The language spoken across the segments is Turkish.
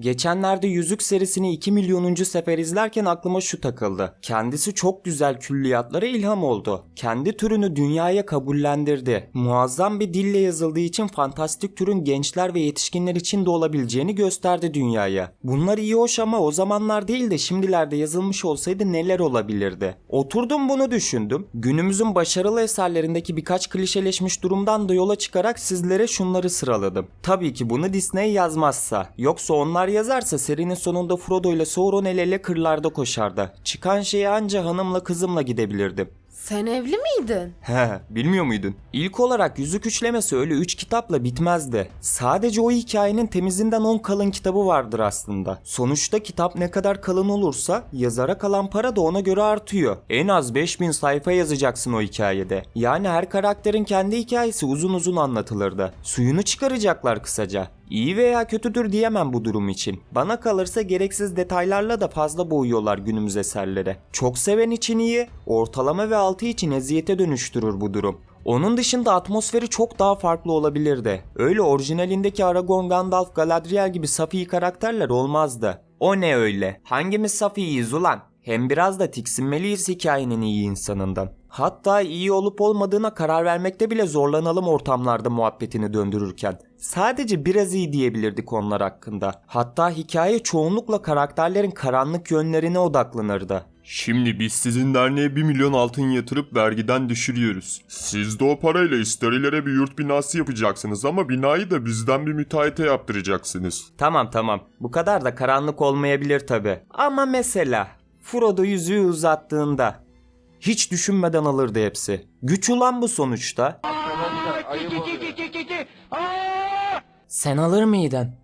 Geçenlerde Yüzük serisini 2 milyonuncu sefer izlerken aklıma şu takıldı. Kendisi çok güzel külliyatlara ilham oldu. Kendi türünü dünyaya kabullendirdi. Muazzam bir dille yazıldığı için fantastik türün gençler ve yetişkinler için de olabileceğini gösterdi dünyaya. Bunlar iyi hoş ama o zamanlar değil de şimdilerde yazılmış olsaydı neler olabilirdi? Oturdum bunu düşündüm. Günümüzün başarılı eserlerindeki birkaç klişeleşmiş durumdan da yola çıkarak sizlere şunları sıraladım. Tabii ki bunu Disney yazmazsa. Yoksa onlar yazarsa serinin sonunda Frodo ile Sauron el ele kırlarda koşardı. Çıkan şeye anca hanımla kızımla gidebilirdim. Sen evli miydin? He, bilmiyor muydun? İlk olarak Yüzük Üçlemesi öyle 3 kitapla bitmezdi. Sadece o hikayenin temizinden 10 kalın kitabı vardır aslında. Sonuçta kitap ne kadar kalın olursa yazara kalan para da ona göre artıyor. En az 5000 sayfa yazacaksın o hikayede. Yani her karakterin kendi hikayesi uzun uzun anlatılırdı. Suyunu çıkaracaklar kısaca. İyi veya kötüdür diyemem bu durum için. Bana kalırsa gereksiz detaylarla da fazla boyuyorlar günümüz eserlere. Çok seven için iyi, ortalama ve altı için eziyete dönüştürür bu durum. Onun dışında atmosferi çok daha farklı olabilirdi. Öyle orijinalindeki Aragorn, Gandalf, Galadriel gibi safi karakterler olmazdı. O ne öyle? Hangimiz safiyiz ulan? Hem biraz da tiksinmeliyiz hikayenin iyi insanından. Hatta iyi olup olmadığına karar vermekte bile zorlanalım ortamlarda muhabbetini döndürürken. Sadece biraz iyi diyebilirdik onlar hakkında. Hatta hikaye çoğunlukla karakterlerin karanlık yönlerine odaklanırdı. Şimdi biz sizin derneğe 1 milyon altın yatırıp vergiden düşürüyoruz. Siz de o parayla isterilere bir yurt binası yapacaksınız ama binayı da bizden bir müteahhite yaptıracaksınız. Tamam tamam. Bu kadar da karanlık olmayabilir tabi. Ama mesela Frodo yüzüğü uzattığında hiç düşünmeden alırdı hepsi. Güç ulan bu sonuçta. Sen alır mıydın?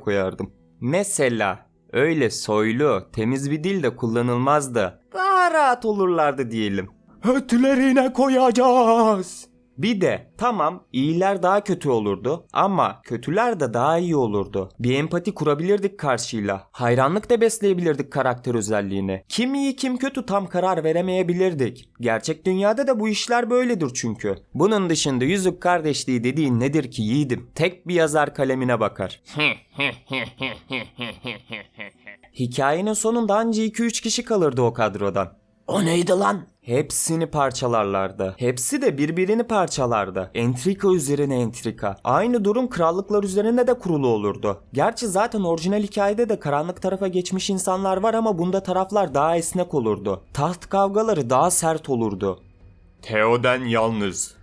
koyardım. Mesela öyle soylu, temiz bir dil de kullanılmazdı. Daha rahat olurlardı diyelim. Hötlerine koyacağız. Bir de tamam iyiler daha kötü olurdu ama kötüler de daha iyi olurdu. Bir empati kurabilirdik karşıyla. Hayranlık da besleyebilirdik karakter özelliğine. Kim iyi kim kötü tam karar veremeyebilirdik. Gerçek dünyada da bu işler böyledir çünkü. Bunun dışında yüzük kardeşliği dediğin nedir ki yiğidim? Tek bir yazar kalemine bakar. Hikayenin sonunda anca 2-3 kişi kalırdı o kadrodan. O neydi lan? Hepsini parçalarlardı. Hepsi de birbirini parçalardı. Entrika üzerine entrika. Aynı durum krallıklar üzerine de kurulu olurdu. Gerçi zaten orijinal hikayede de karanlık tarafa geçmiş insanlar var ama bunda taraflar daha esnek olurdu. Taht kavgaları daha sert olurdu. Theoden yalnız.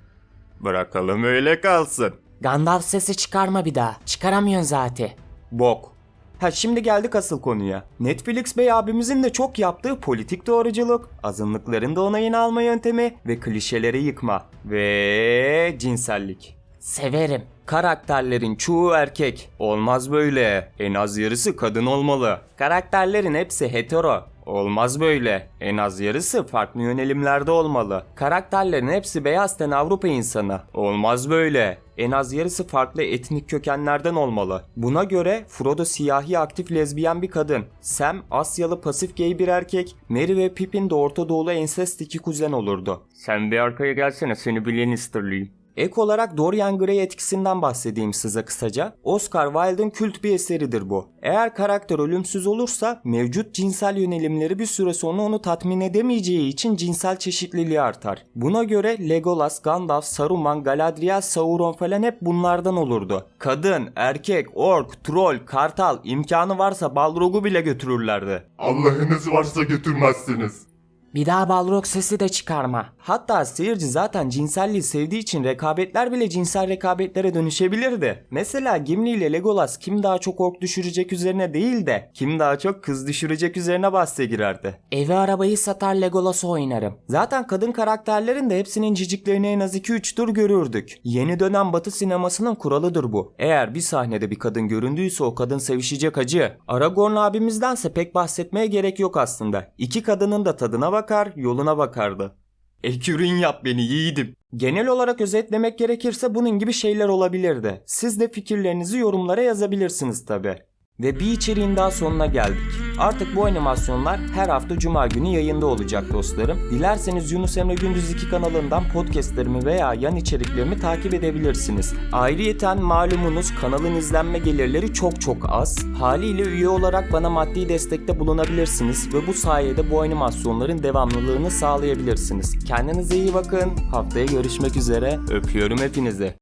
Bırakalım öyle kalsın. Gandalf sesi çıkarma bir daha. Çıkaramıyorsun zaten. Bok. Ha şimdi geldik asıl konuya. Netflix Bey abimizin de çok yaptığı politik doğruculuk, azınlıkların da onayını alma yöntemi ve klişeleri yıkma. Ve cinsellik. Severim. Karakterlerin çoğu erkek. Olmaz böyle. En az yarısı kadın olmalı. Karakterlerin hepsi hetero. Olmaz böyle. En az yarısı farklı yönelimlerde olmalı. Karakterlerin hepsi beyaz ten Avrupa insanı. Olmaz böyle. En az yarısı farklı etnik kökenlerden olmalı. Buna göre Frodo siyahi aktif lezbiyen bir kadın. Sam Asyalı pasif gay bir erkek. Merry ve Pippin de Orta Doğulu ensest iki kuzen olurdu. Sen bir arkaya gelsene seni bir Lannister'lıyım. Ek olarak Dorian Gray etkisinden bahsedeyim size kısaca. Oscar Wilde'ın kült bir eseridir bu. Eğer karakter ölümsüz olursa mevcut cinsel yönelimleri bir süre sonra onu tatmin edemeyeceği için cinsel çeşitliliği artar. Buna göre Legolas, Gandalf, Saruman, Galadriel, Sauron falan hep bunlardan olurdu. Kadın, erkek, ork, troll, kartal imkanı varsa Balrog'u bile götürürlerdi. Allah'ınız varsa götürmezsiniz. Bir daha Balrog sesi de çıkarma. Hatta seyirci zaten cinselliği sevdiği için rekabetler bile cinsel rekabetlere dönüşebilirdi. Mesela Gimli ile Legolas kim daha çok ork düşürecek üzerine değil de kim daha çok kız düşürecek üzerine bahse girerdi. Evi arabayı satar Legolas'ı oynarım. Zaten kadın karakterlerin de hepsinin ciciklerini en az 2-3 tur görürdük. Yeni dönem batı sinemasının kuralıdır bu. Eğer bir sahnede bir kadın göründüyse o kadın sevişecek acı. Aragorn abimizdense pek bahsetmeye gerek yok aslında. İki kadının da tadına bakar, yoluna bakardı. Ekürün yap beni yiğidim. Genel olarak özetlemek gerekirse bunun gibi şeyler olabilirdi. Siz de fikirlerinizi yorumlara yazabilirsiniz tabi. Ve bir içeriğin daha sonuna geldik. Artık bu animasyonlar her hafta cuma günü yayında olacak dostlarım. Dilerseniz Yunus Emre Gündüz 2 kanalından podcastlerimi veya yan içeriklerimi takip edebilirsiniz. Ayrıyeten malumunuz kanalın izlenme gelirleri çok çok az. Haliyle üye olarak bana maddi destekte bulunabilirsiniz ve bu sayede bu animasyonların devamlılığını sağlayabilirsiniz. Kendinize iyi bakın. Haftaya görüşmek üzere. Öpüyorum hepinizi.